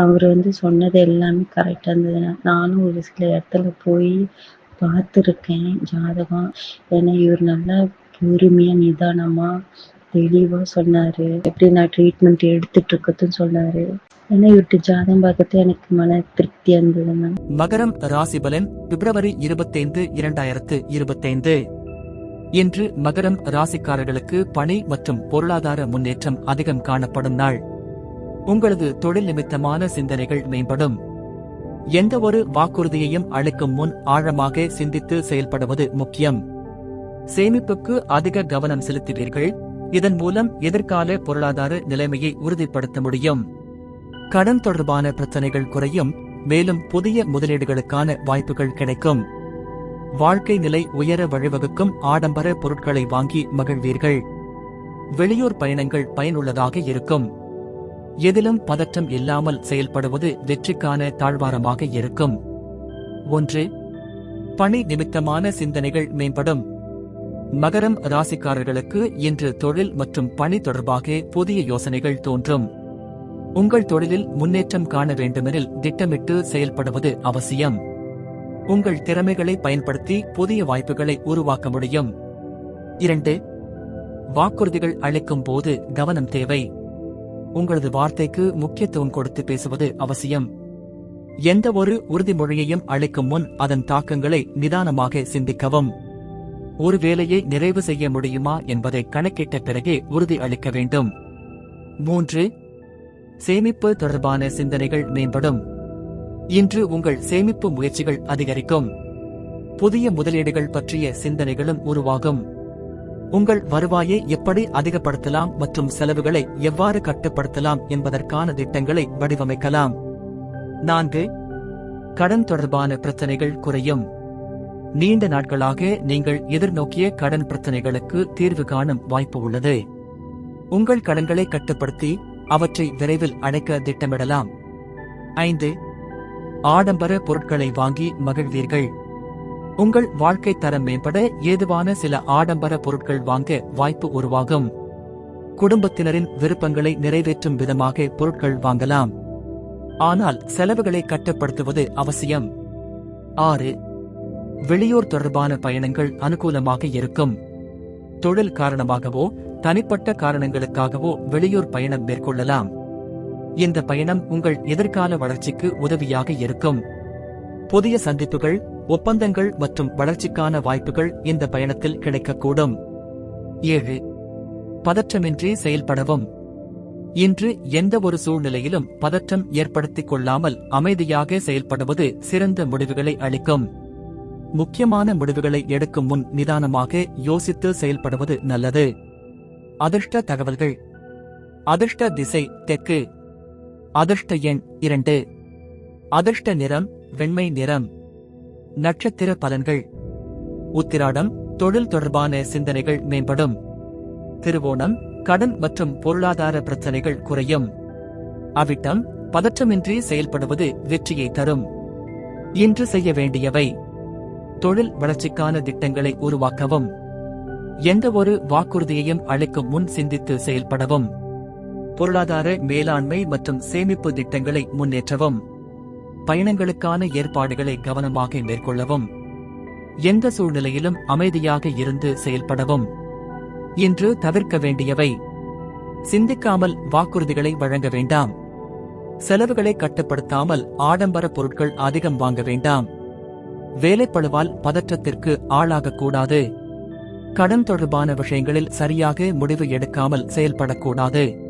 அவர் வந்து சொன்னது எல்லாமே கரெக்டாக இருந்தது. நானும் ஒரு சில இடத்துல போய் பார்த்துருக்கேன் ஜாதகம். ஏன்னா இவர் நல்லா பொறுமையாக நிதானமாக தெளிவாக சொன்னார். எப்படி நான் ட்ரீட்மெண்ட் எடுத்துட்டு இருக்கதுன்னு சொன்னார். ஏன்னா இவர்கிட்ட ஜாதகம் பார்க்கறது எனக்கு மன திருப்தியாக இருந்தது மேம் மகரம் ராசிபலன் பிப்ரவரி இருபத்தைந்து இரண்டாயிரத்து இருபத்தைந்து. இன்று மகரம் ராசிக்காரர்களுக்கு பணி மற்றும் பொருளாதார முன்னேற்றம் அதிகம் காணப்படும் நாள். உங்களது தொழில் நிமித்தமான சிந்தனைகள் மேம்படும். எந்த ஒரு வாக்குறுதியையும் அளிக்கும் முன் ஆழமாக சிந்தித்து செயல்படுவது முக்கியம். சேமிப்புக்கு அதிக கவனம் செலுத்துவீர்கள். இதன் மூலம் எதிர்கால பொருளாதார நிலைமையை உறுதிப்படுத்த முடியும். கடன் தொடர்பான பிரச்சனைகள் குறையும். மேலும் புதிய முதலீடுகளுக்கான வாய்ப்புகள் கிடைக்கும். வாழ்க்கை நிலை உயர வழிவகுக்கும் ஆடம்பர பொருட்களை வாங்கி மகிழ்வீர்கள். வெளியூர் பயணங்கள் பயனுள்ளதாக இருக்கும். எதிலும் பதற்றம் இல்லாமல் செயல்படுவது வெற்றிக்கான தாழ்வாரமாக இருக்கும். ஒன்று பணி நிமித்தமான சிந்தனைகள் மேம்படும். மகரம் ராசிக்காரர்களுக்கு இன்று தொழில் மற்றும் பணி தொடர்பாக புதிய யோசனைகள் தோன்றும். உங்கள் தொழிலில் முன்னேற்றம் காண வேண்டுமெனில் திட்டமிட்டு செயல்படுவது அவசியம். உங்கள் திறமைகளை பயன்படுத்தி புதிய வாய்ப்புகளை உருவாக்க முடியும். இரண்டு வாக்குறுதிகள் அளிக்கும் போது கவனம் தேவை. உங்களது வார்த்தைக்கு முக்கியத்துவம் கொடுத்து பேசுவது அவசியம். எந்த ஒரு உறுதிமொழியையும் அளிக்கும் முன் அதன் தாக்கங்களை நிதானமாக சிந்திக்கவும். ஒரு வேலையை நிறைவு செய்ய முடியுமா என்பதை கணக்கிட்ட பிறகே உறுதி அளிக்க வேண்டும். மூன்று சேமிப்பு தொடர்பான சிந்தனைகள் மேம்படும். இன்று உங்கள் சேமிப்பு முயற்சிகள் அதிகரிக்கும். புதிய முதலீடுகள் பற்றிய சிந்தனைகளும் உருவாகும். உங்கள் வருவாயை எப்படி அதிகப்படுத்தலாம் மற்றும் செலவுகளை எவ்வாறு கட்டுப்படுத்தலாம் என்பதற்கான திட்டங்களை வடிவமைக்கலாம். நான்கு கடன் தொடர்பான பிரச்சனைகள் குறையும். நீண்ட நாட்களாக நீங்கள் எதிர்நோக்கிய கடன் பிரச்சனைகளுக்கு தீர்வு காணும் வாய்ப்பு உள்ளது. உங்கள் கடன்களை கட்டுப்படுத்தி அவற்றை விரைவில் அடைக்க திட்டமிடலாம். ஐந்து ஆடம்பர பொருட்களை வாங்கி மகிழ்வீர்கள். உங்கள் வாழ்க்கை தரம் மேம்பட ஏதுவான சில ஆடம்பர பொருட்கள் வாங்க வாய்ப்பு உருவாகும். குடும்பத்தினரின் விருப்பங்களை நிறைவேற்றும் விதமாக பொருட்கள் வாங்கலாம். ஆனால் செலவுகளை கட்டுப்படுத்துவது அவசியம். ஆறு வெளியூர் தொடர்பான பயணங்கள் அனுகூலமாக இருக்கும். தொழில் காரணமாகவோ தனிப்பட்ட காரணங்களுக்காகவோ வெளியூர் பயணம் மேற்கொள்ளலாம். இந்த பயணம் உங்கள் எதிர்கால வளர்ச்சிக்கு உதவியாக இருக்கும். புதிய சந்திப்புகள் ஒப்பந்தங்கள் மற்றும் வளர்ச்சிக்கான வாய்ப்புகள் இந்த பயணத்தில் கிடைக்கக்கூடும். ஏழு. பதற்றமின்றி செயல்படவும். இன்று எந்த ஒரு சூழ்நிலையிலும் பதற்றம் ஏற்படுத்திக் கொள்ளாமல் அமைதியாக செயல்படுவது சிறந்த முடிவுகளை அளிக்கும். முக்கியமான முடிவுகளை எடுக்கும் முன் நிதானமாக யோசித்து செயல்படுவது நல்லது. அதிர்ஷ்ட தகவல்கள். அதிர்ஷ்ட திசை தெற்கு. அதிர்ஷ்ட எண் இரண்டு. அதிர்ஷ்ட நிறம் வெண்மை நிறம். நட்சத்திர பலன்கள். உத்திராடம் தொழில் தொடர்பான சிந்தனைகள் மேம்படும். திருவோணம் கடன் மற்றும் பொருளாதார பிரச்சனைகள் குறையும். அவிட்டம் பதற்றமின்றி செயல்படுவது வெற்றியை தரும். இன்று செய்ய வேண்டியவை. தொழில் வளர்ச்சிக்கான திட்டங்களை உருவாக்கவும். எந்தவொரு வாக்குறுதியையும் அளிக்கும் முன் சிந்தித்து செயல்படவும். பொருளாதார மேலாண்மை மற்றும் சேமிப்பு திட்டங்களை முன்னேற்றவும். பயணங்களுக்கான ஏற்பாடுகளை கவனமாக மேற்கொள்ளவும் எந்த சூழ்நிலையிலும் அமைதியாக இருந்து செயல்படவும். இன்று தவிர்க்க வேண்டியவை சிந்திக்காமல் வாக்குறுதிகளை வழங்க வேண்டாம். செலவுகளை கட்டுப்படுத்தாமல் ஆடம்பர பொருட்கள் அதிகம் வாங்க வேண்டாம். வேலைப்பழுவால் பதற்றத்திற்கு ஆளாகக்கூடாது கடன் தொடர்பான விஷயங்களில் சரியாக முடிவு எடுக்காமல் செயல்படக்கூடாது